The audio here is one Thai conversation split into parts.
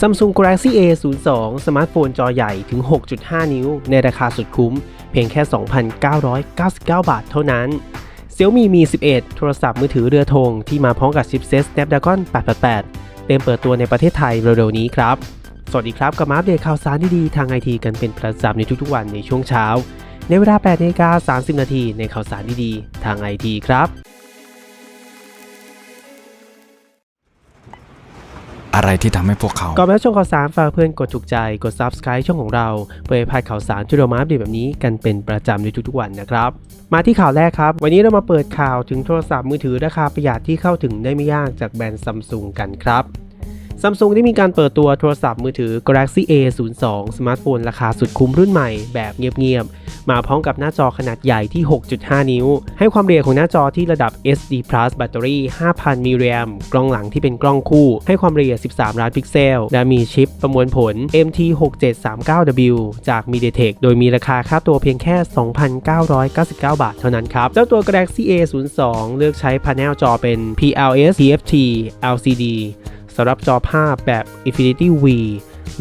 Samsung Galaxy A 0 2 สมาร์ทโฟนจอใหญ่ถึง 6.5 นิ้ว ในราคาสุดคุ้ม เพียงแค่ 2,999 บาทเท่านั้น Xiaomi Mi 11 โทรศัพท์มือถือเรือธงที่มาพร้อมกับชิปเซ็ต Snapdragon 888 เต็มเปิดตัวในประเทศไทยเร็วๆนี้ครับ สวัสดีครับกับมาอัปเดตข่าวสารดีๆทางไอทีกันเป็นประจำในทุกๆวันในช่วงเช้า ในเวลา8นาฬิกา30 นาทีในข่าวสารดีๆทางไอทีครับ อะไรที่ทำให้พวกเขา ก่อนไปรับชมข่าวสารฝากเพื่อนกดถูกใจกด Subscribe ช่องของเราเพื่อพลาดข่าวสารที่เรามาอัปเดตแบบนี้กันเป็นประจำในทุกๆวันนะครับ มาที่ข่าวแรกครับ วันนี้เรามาเปิดข่าวถึงโทรศัพท์มือถือราคาประหยัดที่เข้าถึงได้ไม่ยากจากแบรนด์ซัมซุงกันครับ ซัมซุงได้มีการเปิดตัวโทรศัพท์มือถือ Galaxy A 0 2สมาร์ทโฟนราคาสุดคุ้มรุ่นใหม่แบบเงียบๆ มาพร้อมกับหน้าจอขนาดใหญ่ที่ 6.5 นิ้ว ให้ความเร็วของหน้าจอที่ระดับ SD Plus แบตเตอรี่ 5,000 มิลลิแอมกล้องหลังที่เป็นกล้องคู่ ให้ความละเอียด 13 ล้านพิกเซล และมีชิปประมวลผล MT6739W จาก MediaTek โดยมีราคาค่าตัวเพียงแค่ 2,999 บาทเท่านั้นครับ เจ้าตัว Galaxy A 0 2เลือกใช้พาเนลจอเป็น PLS TFT LCD สำหรับจอภาพแบบ Infinity V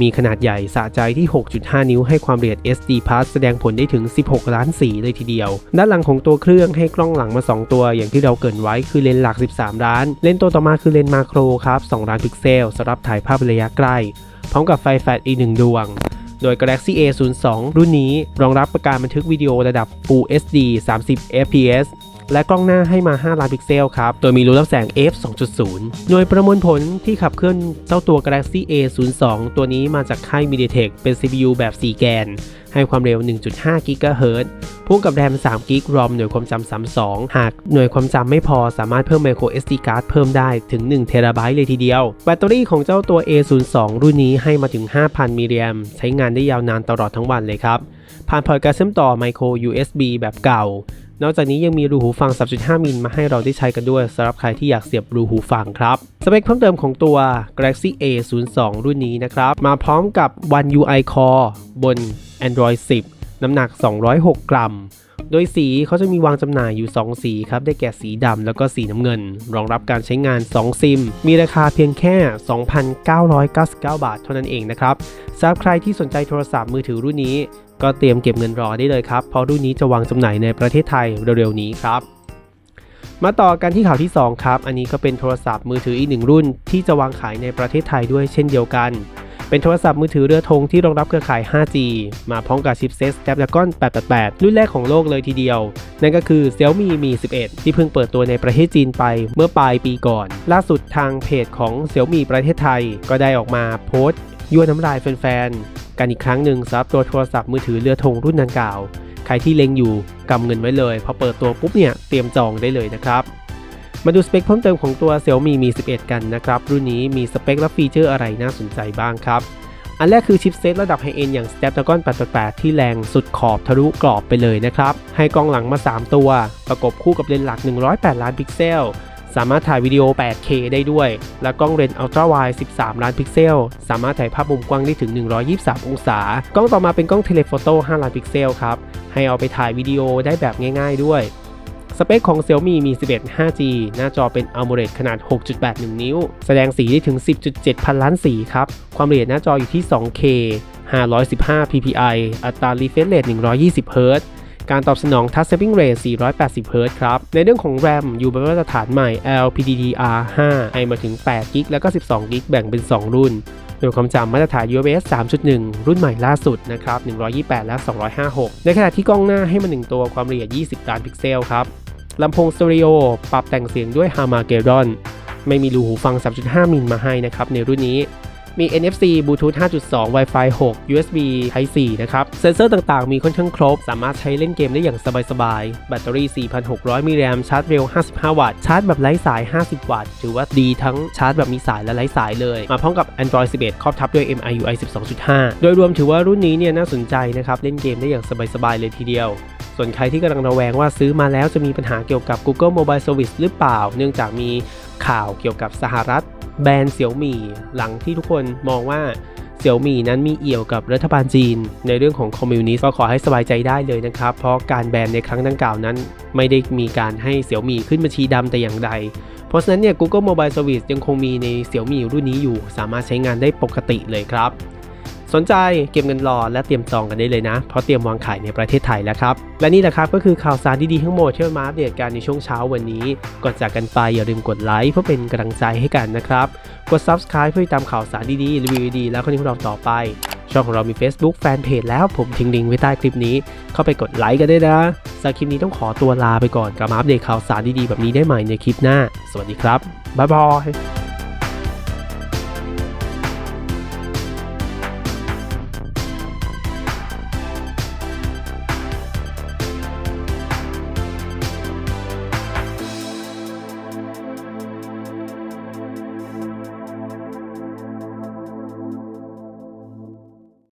มีขนาดใหญ่สะใจที่ 6.5 นิ้วให้ความละเอียด SD Plus แสดงผลได้ถึง 16 ล้านสีเลยทีเดียว ด้านหลังของตัวเครื่องให้กล้องหลังมา 2 ตัวอย่างที่เราเกินไว้คือเลนส์หลัก 13 ล้าน เลนส์ตัวต่อมาคือเลนส์มาโครครับ2ล้านพิกเซลสำหรับถ่ายภาพระยะใกล้พร้อมกับไฟแฟลชอีก1ดวงโดย Galaxy A 0 2 รุ่นนี้รองรับการบันทึกวิดีโอระดับ Full HD 30 fps และกล้องหน้าให้มา 5 ล้านพิกเซลครับ โดยมีรูรับแสง f 2.0 หน่วยประมวลผลที่ขับเคลื่อนเจ้าตัว Galaxy A 0 2ตัวนี้มาจากค่าย MediaTek เป็น CPU แบบ 4 แกน ให้ความเร็ว 1.5 GHz พ่วงกับแรม3 g b ROM หน่วยความจำ32 หากหน่วยความจำไม่พอสามารถเพิ่ม micro SD card เพิ่มได้ถึง1 t b เลยทีเดียว แบตเตอรี่ของเจ้าตัว A 0 2รุ่นนี้ให้มาถึง 5,000มิลลิแอมใช้งานได้ยาวนานตลอดทั้งวันเลยครับ ผ่านพอร์ตการเชื่อมต่อ micro USB แบบเก่า นอกจากนี้ยังมีรูหูฟัง 3.5 มิลมาให้เราได้ใช้กันด้วยสำหรับใครที่อยากเสียบรูหูฟังครับ สเปคเพิ่มเติมของตัว Galaxy A 0 2รุ่นนี้นะครับ มาพร้อมกับ One UI Core บน Android 10 น้ำหนัก 206 กรัม โดยสีเขาจะมีวางจำหน่ายอยู่ 2 สีครับ ได้แก่สีดำแล้วก็สีน้ำเงิน รองรับการใช้งาน 2 ซิม มีราคาเพียงแค่ 2,999 บาท เท่านั้นเองนะครับสำหรับใครที่สนใจโทรศัพท์มือถือรุ่นนี้ ก็เตรียมเก็บเงินรอได้เลยครับ เพราะรุ่นนี้จะวางจำหน่ายในประเทศไทยเร็วๆนี้ครับมาต่อกันที่ข่าวที่ 2 ครับ อันนี้ก็เป็นโทรศัพท์มือถืออีกหนึ่งรุ่น ที่จะวางขายในประเทศไทยด้วยเช่นเดียวกัน เป็นโทรศัพท์มือถือเรือธงที่รองรับเครือข่าย 5G มาพร้อมกับชิปเซ็ต Snapdragon 888 รุ่นแรกของโลกเลยทีเดียว นั่นก็คือ Xiaomi Mi 11 ที่เพิ่งเปิดตัวในประเทศจีนไปเมื่อปลายปีก่อน ล่าสุดทางเพจของ Xiaomi ประเทศไทย ก็ได้ออกมาโพสต์ยั่วน้ำลายแฟนๆ กันอีกครั้งหนึ่งสำหรับตัวโทรศัพท์มือถือเรือธงรุ่นดังกล่าว ใครที่เล็งอยู่กำเงินไว้เลย พอเปิดตัวปุ๊บเนี่ยเตรียมจองได้เลยนะครับ มาดูสเปคเพิ่มเติมของตัว Xiaomi Mi 11 กันนะครับ รุ่นนี้มีสเปคและฟีเจอร์อะไรน่าสนใจบ้างครับ อันแรกคือชิปเซตระดับไฮเอ็นอย่าง Snapdragon 888 ที่แรงสุดขอบทะลุกรอบไปเลยนะครับ ให้กล้องหลังมา 3 ตัว ประกบคู่กับเลนส์หลัก 108 ล้านพิกเซลสามารถถ่ายวิดีโอ 8K ได้ด้วย และกล้องเลนส์ Ultra Wide 13 ล้านพิกเซล สามารถถ่ายภาพมุมกว้างได้ถึง 123 องศา กล้องต่อมาเป็นกล้องเทเลโฟโต้ 5 ล้านพิกเซลครับ ให้เอาไปถ่ายวิดีโอได้แบบง่าย ๆ ด้วย สเปคของ Xiaomi มี 11 5G หน้าจอเป็น AMOLED ขนาด 6.81 นิ้ว แสดงสีได้ถึง 10.7 พันล้านสีครับ ความละเอียดหน้าจออยู่ที่ 2K 515 ppi อัตรา refresh rate 120 Hz การตอบสนอง Touch Sampling Rate 480 Hz ครับ ในเรื่องของ RAM อยู่บนมาตรฐานใหม่ LPDDR5 ให้มาถึง 8 g b แล้วก็ 12 g b แบ่งเป็น 2 รุ่นโดยความจำมาตรฐาน UFS 3.1 รุ่นใหม่ล่าสุดนะครับ 128 และ 256 ในขณะที่กล้องหน้าให้มา 1 ตัวความละเอียด 20 ล้านพิกเซลครับ ลำโพงสเตอริโอปรับแต่งเสียงด้วย Harman-Kardon ไม่มีรูหูฟัง 3.5 มิลมาให้นะครับในรุ่นนี้มี NFC Bluetooth 5.2 Wi-Fi 6 USB Type C นะครับ เซนเซอร์ต่างๆ มีค่อนข้างครบ สามารถใช้เล่นเกมได้อย่างสบายๆ แบตเตอรี่ 4,600 มิลลิแอมชาร์จเร็ว 55 วัตต์ ชาร์จแบบไร้สาย 50 วัตต์ ถือว่าดีทั้งชาร์จแบบมีสายและไร้สายเลย มาพร้อมกับ Android 11 ครอบทับด้วย MIUI 12.5 โดยรวมถือว่ารุ่นนี้เนี่ยน่าสนใจนะครับ เล่นเกมได้อย่างสบายๆ เลยทีเดียว ส่วนใครที่กำลังระแวงว่าซื้อมาแล้วจะมีปัญหาเกี่ยวกับ Google Mobile Service หรือเปล่า เนื่องจากมีข่าวเกี่ยวกับสหรัฐ แบนเสี่ยวมี่หลังที่ทุกคนมองว่าเสี่ยวมี่นั้นมีเอี่ยวกับรัฐบาลจีน ในเรื่องของคอมมิวนิสต์ก็ขอให้สบายใจได้เลยนะครับ เพราะการแบนในครั้งดังกล่าวนั้น ไม่ได้มีการให้เสี่ยวมี่ขึ้นบัญชีดำแต่อย่างใด เพราะฉะนั้นเนี่ย Google Mobile Service ยังคงมีใน Xiaomi รุ่นนี้อยู่ สามารถใช้งานได้ปกติเลยครับ สนใจเก็บเงินรอและเตรียมจองกันได้เลยนะ เพราะเตรียมวางขายในประเทศไทยแล้วครับ และนี่แหละครับก็คือข่าวสารดีๆทั้งหมดที่มาอัปเดตกันในช่วงเช้าวันนี้ ก่อนจากกันไปอย่าลืมกดไลค์เพื่อเป็นกำลังใจให้กันนะครับ กด Subscribe เพื่อติดตามข่าวสารดีๆรีวิวดีแล้วก็นี้พวกเราต่อไป ช่องของเรามี Facebook Fanpage แล้วผมทิ้งลิงก์ไว้ใต้คลิปนี้ เข้าไปกดไลค์กันได้นะสำหรับคลิปนี้ต้องขอตัวลาไปก่อนกลับมาอัปเดตข่าวสารดีๆแบบนี้ได้ใหม่ในคลิปหน้า สวัสดีครับบ๊ายบาย